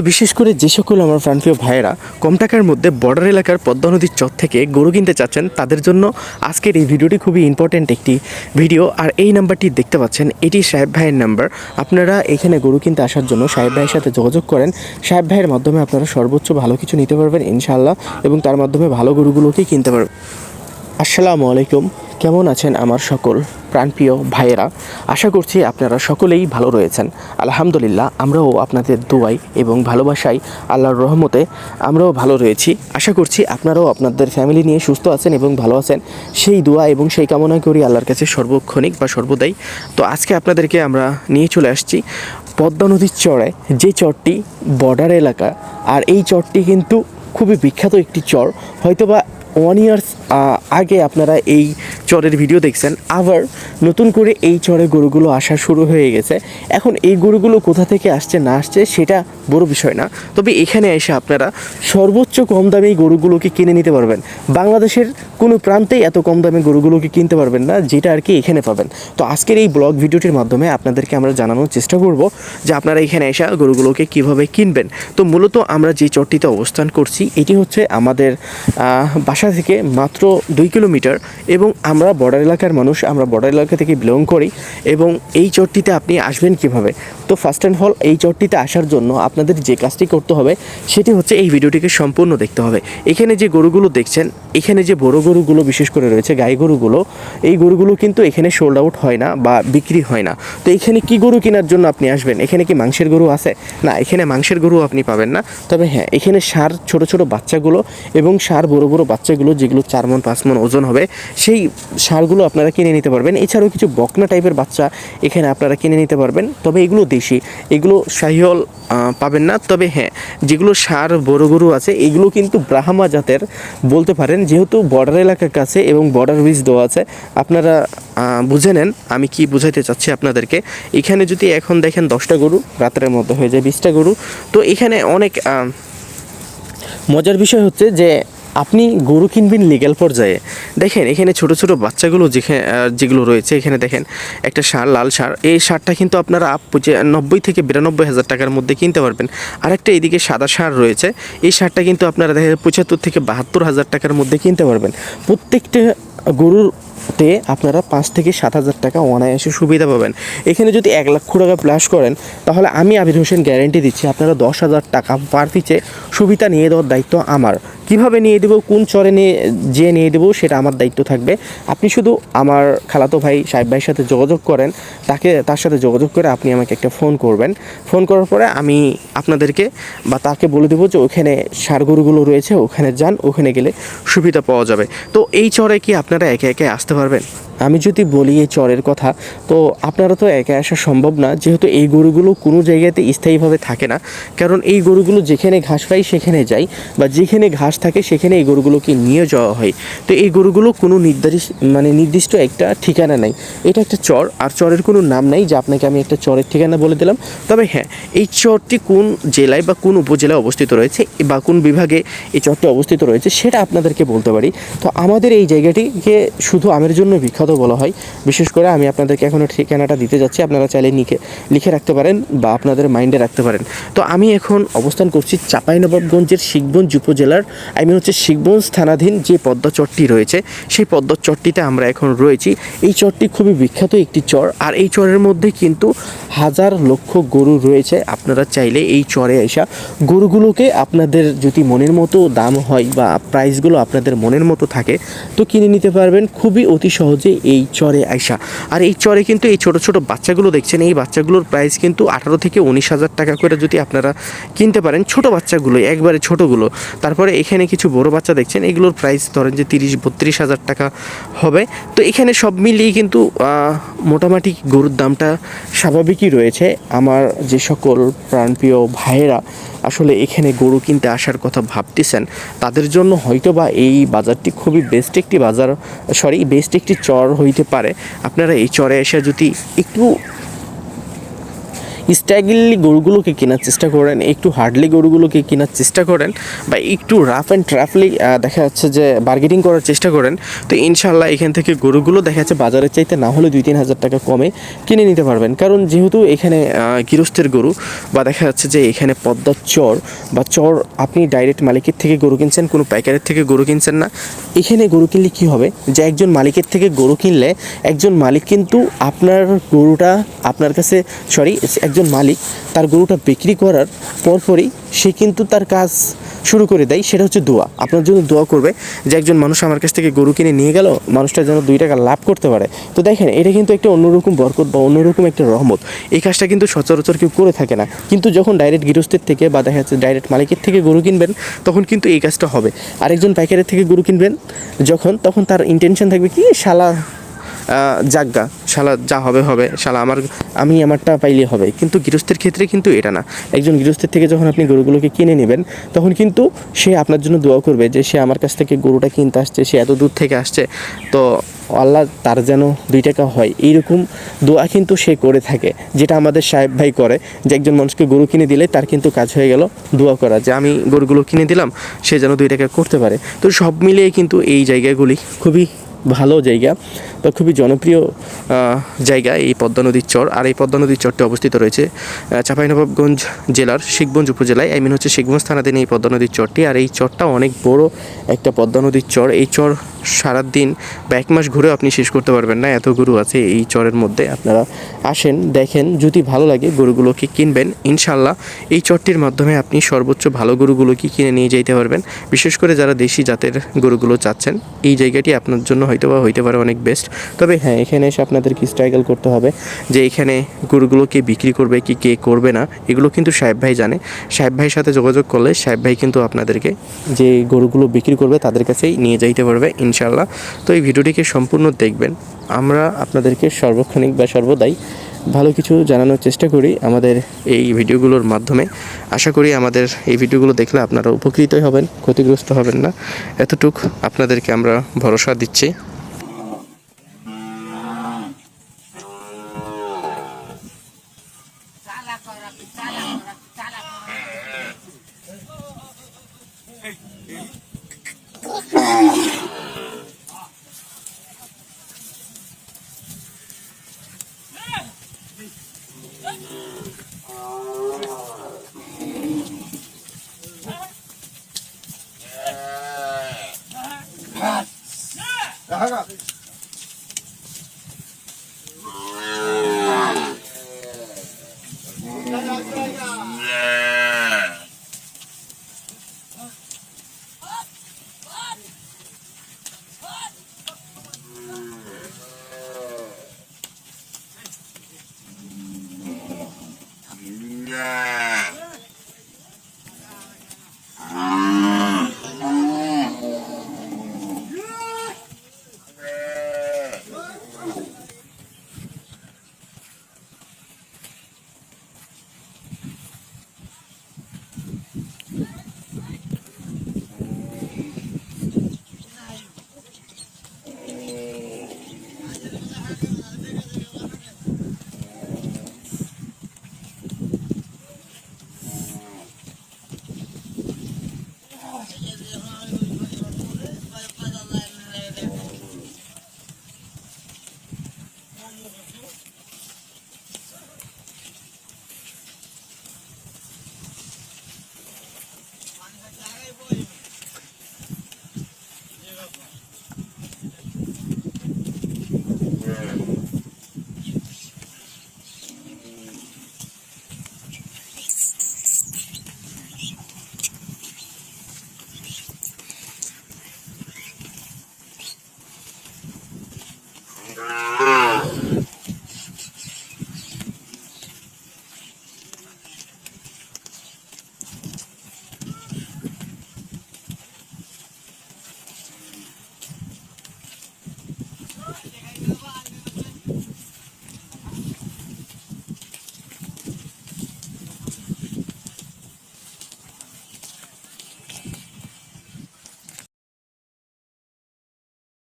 তো বিশেষ করে যে সকল আমার প্রাণপ্রিয় ভাইয়েরা, কম টাকার মধ্যে বর্ডার এলাকার পদ্মা নদীর চর থেকে গরু কিনতে চাচ্ছেন, তাদের জন্য আজকের এই ভিডিওটি খুবই ইম্পর্ট্যান্ট একটি ভিডিও আর এই নাম্বারটি দেখতে পাচ্ছেন, এটি সাহেব ভাইয়ের নাম্বার। আপনারা এখানে গরু কিনতে আসার জন্য সাহেব ভাইয়ের সাথে যোগাযোগ করেন। সাহেব ভাইয়ের মাধ্যমে আপনারা সর্বোচ্চ ভালো কিছু নিতে পারবেন, ইনশাআল্লাহ, এবং তার মাধ্যমে ভালো গরুগুলোকেই কিনতে পারবেন। আসসালামু আলাইকুম। কেমন আছেন আমার সকল প্রাণপ্রিয় ভাইয়েরা? আশা করছি আপনারা সকলেই ভালো রয়েছেন। আলহামদুলিল্লাহ, আমরাও আপনাদের দোয়াই এবং ভালোবাসাই আল্লাহর রহমতে আমরাও ভালো রয়েছি। আশা করছি আপনারাও আপনাদের ফ্যামিলি নিয়ে সুস্থ আছেন এবং ভালো আছেন। সেই দোয়া এবং সেই কামনা করি আল্লাহর কাছে সর্বক্ষণিক বা সর্বদাই। তো আজকে আপনাদেরকে আমরা নিয়ে চলে আসছি পদ্মা নদীর চড়ে যে চরটি বর্ডার এলাকা, আর এই চরটি কিন্তু খুবই বিখ্যাত একটি চর। হয়তোবা ওয়ান ইয়ার্স আগে আপনারা এই চরের ভিডিও দেখছেন, আবার নতুন করে এই চরে গরুগুলো আসা শুরু হয়ে গেছে। এখন এই গরুগুলো কোথা থেকে আসছে, না আসছে, সেটা বড় বিষয় না। তবে এখানে এসে আপনারা সর্বোচ্চ কম দামে এই গরুগুলোকে কিনে নিতে পারবেন। বাংলাদেশের কোনো প্রান্তেই এত কম দামে গরুগুলোকে কিনতে পারবেন না, যেটা আর কি এখানে পাবেন। তো আজকের এই ব্লগ ভিডিওটির মাধ্যমে আপনাদেরকে আমরা জানানোর চেষ্টা করব যে আপনারা এখানে এসে গরুগুলোকে কীভাবে কিনবেন। তো মূলত আমরা যে চরটিতে অবস্থান করছি, এটি হচ্ছে আমাদের বাসা থেকে মাত্র দুই কিলোমিটার এবং আমরা বর্ডার এলাকার মানুষ, আমরা বর্ডার এলাকা থেকে বিলং করি এবং এই চরটিতে আপনি আসবেন কীভাবে? তো ফার্স্ট অ্যান্ড অল এই চরটিতে আসার জন্য আপনাদের যে কাজটি করতে হবে, সেটি হচ্ছে এই ভিডিওটিকে সম্পূর্ণ দেখতে হবে। এখানে যে গরুগুলো দেখছেন, এখানে যে বড় গরুগুলো বিশেষ করে রয়েছে, গাই গরুগুলো, এই গরুগুলো কিন্তু এখানে সোল্ড আউট হয় না বা বিক্রি হয় না। তো এখানে কি গরু কেনার জন্য আপনি আসবেন? এখানে কি মাংসের গরু আছে? না, এখানে মাংসের গরু আপনি পাবেন না। তবে হ্যাঁ এখানে সার, ছোট ছোট বাচ্চাগুলো এবং সার বড় বড় বাচ্চাগুলো, যেগুলো চার মন, পাঁচ মন ওজন হবে, সেই সারগুলো আপনারা কিনে নিতে পারবেন। এছাড়াও কিছু বকনা টাইপের বাচ্চা এখানে আপনারা কিনে নিতে পারবেন। তবে এগুলো দেশি, এগুলো শাহিওল পাবেন না। তবে হ্যাঁ যেগুলো সার বড় গরু আছে, এগুলো কিন্তু ব্রাহ্মা জাতের বলতে পারেন। যেহেতু বর্ডার এলাকার কাছে এবং বর্ডার ব্রিজ দেওয়া আছে, আপনারা বুঝে নেন। আমি কি বুঝাইতে চাচ্ছি আপনাদেরকে? এখানে যদি এখন দেখেন দশটা গরু রাতের মধ্যে হয়ে যায় বিশটা গরু। তো এখানে অনেক মজার বিষয় হচ্ছে যে আপনি গরু কিনবেন লিগ্যাল পর্যায়ে। দেখেন, এখানে ছোট ছোট বাচ্চাগুলো যেখানে যেগুলো রয়েছে, এখানে দেখেন, একটা সার, লাল সার, এই সারটা কিন্তু আপনারা আপ নব্বই থেকে বিরানব্বই হাজার টাকার মধ্যে কিনতে পারবেন। আরেকটা এদিকে সাদা সার রয়েছে, এই সারটা কিন্তু আপনারা দেখেন পঁচাত্তর থেকে বাহাত্তর হাজার টাকার মধ্যে কিনতে পারবেন। প্রত্যেকটা গরুর তে আপনারা পাঁচ থেকে সাত হাজার টাকা অনায়াসে সুবিধা পাবেন। এখানে যদি এক লক্ষ টাকা প্লাস করেন, তাহলে আমি আবির হোসেন গ্যারেন্টি দিচ্ছি, আপনারা দশ হাজার টাকা পার পিছে সুবিধা নিয়ে দেওয়ার দায়িত্ব আমার। কীভাবে নিয়ে দেবো, কোন চরে নিয়ে, যে নিয়ে দেবো সেটা আমার দায়িত্ব থাকবে। আপনি শুধু আমার খালাতো ভাই সাহেব ভাইয়ের সাথে যোগাযোগ করেন, তাকে, তার সাথে যোগাযোগ করে আপনি আমাকে একটা ফোন করবেন। ফোন করার পরে আমি আপনাদেরকে বা তাকে বলে দেবো যে ওখানে সার গরুগুলো রয়েছে, ওখানে যান, ওখানে গেলে সুবিধা পাওয়া যাবে। তো এই চরে কি আপনারা একে একে আসতে পারবেন? আমি যদি বলি এই চরের কথা, তো আপনারা তো একা আসা সম্ভব না, যেহেতু এই গরুগুলো কোনো জায়গাতে স্থায়ীভাবে থাকে না। কারণ এই গরুগুলো যেখানে ঘাস পাই সেখানে যায় বা যেখানে ঘাস থাকে সেখানে এই গরুগুলোকে নিয়ে যাওয়া হয়। তো এই গরুগুলো কোনো নির্দিষ্ট মানে নির্দিষ্ট একটা ঠিকানা নেই। এটা একটা চর, আর চরের কোনো নাম নেই যে আপনাকে আমি একটা চরের ঠিকানা বলে দিলাম। তবে হ্যাঁ এই চরটি কোন জেলায় বা কোন উপজেলায় অবস্থিত রয়েছে, বা কোন বিভাগে এই চরটি অবস্থিত রয়েছে, সেটা আপনাদেরকে বলতে পারি। তো আমাদের এই জায়গাটিকে শুধু আমের জন্য বিখ্যাত বলা হয়। বিশেষ করে আমি আপনাদেরকে এখনও ঠিকানাটা দিতে যাচ্ছি, আপনারা চাইলে লিখে লিখে রাখতে পারেন বা আপনাদের মাইন্ডে রাখতে পারেন। তো আমি এখন অবস্থান করছি চাঁপাইনবাবগঞ্জের শিখগঞ্জ উপজেলার আমি হচ্ছে শিখগঞ্জ থানাধীন যে পদ্মা চরটি রয়েছে, সেই পদ্মা চরটিতে আমরা এখন রয়েছি। এই চরটি খুবই বিখ্যাত একটি চর, আর এই চরের মধ্যে কিন্তু হাজার লক্ষ গরু রয়েছে। আপনারা চাইলে এই চরে আসা গরুগুলোকে আপনাদের যদি মনের মতো দাম হয় বা প্রাইসগুলো আপনাদের মনের মতো থাকে, তো কিনে নিতে পারবেন। খুবই অতি সহজে এই চরে আইসা। আর এই চরে কিন্তু এই ছোট ছোট বাচ্চাগুলো দেখছেন, এই বাচ্চাগুলোর প্রাইস কিন্তু আঠারো থেকে উনিশ হাজার টাকা করে যদি আপনারা কিনতে পারেন, ছোট বাচ্চাগুলো একবারে ছোটোগুলো। তারপরে এখানে কিছু বড় বাচ্চা দেখছেন, এগুলোর প্রাইস ধরেন যে তিরিশ, বত্রিশ হাজার টাকা হবে। তো এখানে সব মিলিয়ে কিন্তু মোটামুটি গরুর দামটা স্বাভাবিকই রয়েছে। আমার যে সকল প্রাণপ্রিয় ভাইয়েরা আসলে এখানে গরু কিনতে আসার কথা ভাবতেছেন। তাদের জন্য হয়তো বা এই বাজারটি খুবই বেস্ট একটি বাজার সরি বেস্ট একটি চর হইতে পারে। আপনারা এই চরে এসে যদি একটু স্ট্যাগলি গরুগুলোকে কেনার চেষ্টা করেন, একটু হার্ডলি গরুগুলোকে কেনার চেষ্টা করেন বা একটু রাফ অ্যান্ড ট্রাফলি দেখা যাচ্ছে যে বার্গেটিং করার চেষ্টা করেন, তো ইনশাল্লাহ এখান থেকে গরুগুলো দেখা যাচ্ছে বাজারের চাইতে না হলে দুই তিন হাজার টাকা কমে কিনে নিতে পারবেন। কারণ যেহেতু এখানে গৃহস্থের গরু বা দেখা যাচ্ছে যে এখানে পদ্মার চর বা চর আপনি ডাইরেক্ট মালিকের থেকে গরু কিনছেন, কোনো পাইকারের থেকে গরু কিনছেন না। এখানে গরু কিনলে কী হবে? যে একজন মালিকের থেকে গরু কিনলে একজন মালিক কিন্তু আপনার গরুটা আপনার কাছে সরি একজন মালিক তার গরুটা বিক্রি করার পরপরই সে কিন্তু তার কাজ শুরু করে দেয়, সেটা হচ্ছে দোয়া। আপনার জন্য দোয়া করবে যে একজন মানুষ আমার কাছ থেকে গরু কিনে নিয়ে গেল মানুষটা যেন দুই টাকা লাভ করতে পারে। তো দেখেন, এটা কিন্তু একটা অন্যরকম বরকত বা অন্যরকম একটা রহমত। এই কাজটা কিন্তু সচরাচর কেউ করে থাকে না। কিন্তু যখন ডাইরেক্ট গৃহস্থের থেকে বা দেখা যাচ্ছে ডাইরেক্ট মালিকের থেকে গরু কিনবেন, তখন কিন্তু এই কাজটা হবে। আরেকজন পাইকারের থেকে গরু কিনবেন, যখন, তখন তার ইন্টেনশন থাকবে কি? শালা যাজ্ঞা শালা যা হবে হবে। শালা আমার, আমি আমারটা পাইলে হবে। কিন্তু গৃহস্থের ক্ষেত্রে কিন্তু এটা না। একজন গৃহস্থের থেকে যখন আপনি গরুগুলোকে কিনে নেবেন, তখন কিন্তু সে আপনার জন্য দোয়া করবে যে সে আমার কাছ থেকে গরুটা কিনতে আসছে, সে এত দূর থেকে আসছে। তো আল্লাহ তার যেন দুই টাকা হয়। এইরকম দোয়া কিন্তু সে করে থাকে, যেটা আমাদের সাহেব ভাই করে, যে একজন মানুষকে গরু কিনে দিলে তার কিন্তু কাজ হয়ে গেল দোয়া করা, যে আমি গরুগুলো কিনে দিলাম, সে যেন দুই টাকা করতে পারে। তো সব মিলিয়ে কিন্তু এই জায়গাগুলি খুবই ভালো জায়গা বা খুবই জনপ্রিয় জায়গা এই পদ্মা নদীর চর। আর এই পদ্মা নদীর চরটি অবস্থিত রয়েছে চাঁপাইনবাবগঞ্জ জেলার শিখগঞ্জ উপজেলায়। আই মিন হচ্ছে শিখগঞ্জ থানাতে এই পদ্মা নদীর চরটি। আর এই চরটা অনেক বড় একটা পদ্মা নদীর চর। এই চর সারাদিন বা এক মাস ঘুরেও আপনি শেষ করতে পারবেন না। এত গরু আছে এই চরের মধ্যে। আপনারা আসেন, দেখেন, যদি ভালো লাগে গরুগুলোকে কিনবেন ইনশাল্লাহ এই চরটির মাধ্যমে আপনি সর্বোচ্চ ভালো গরুগুলোকে কিনে নিয়ে যেতে পারবেন। বিশেষ করে যারা দেশি জাতের গরুগুলো চাচ্ছেন, এই জায়গাটি আপনার জন্য হয়তো বা হইতে পারে অনেক বেস্ট তবে হ্যাঁ এখানে এসে আপনাদেরকে স্ট্রাগল করতে হবে যে এখানে গরুগুলোকে বিক্রি করবে, কি কে করবে না, এগুলো কিন্তু সাহেব ভাই জানে। সাহেব ভাইয়ের সাথে যোগাযোগ করলে সাহেব ভাই কিন্তু আপনাদেরকে যে গরুগুলো বিক্রি করবে তাদের কাছেই নিয়ে যাইতে পারবে ইনশাল্লাহ তো এই ভিডিওটিকে সম্পূর্ণ দেখবেন। আমরা আপনাদেরকে সর্বক্ষণিক বা সর্বদাই ভালো কিছু জানানোর চেষ্টা করি আমাদের এই ভিডিওগুলোর মাধ্যমে আশা করি আমাদের এই ভিডিওগুলো দেখলে আপনারা উপকৃতই হবেন ক্ষতিগ্রস্ত হবেন না এতটুক আপনাদেরকে আমরা ভরসা দিচ্ছি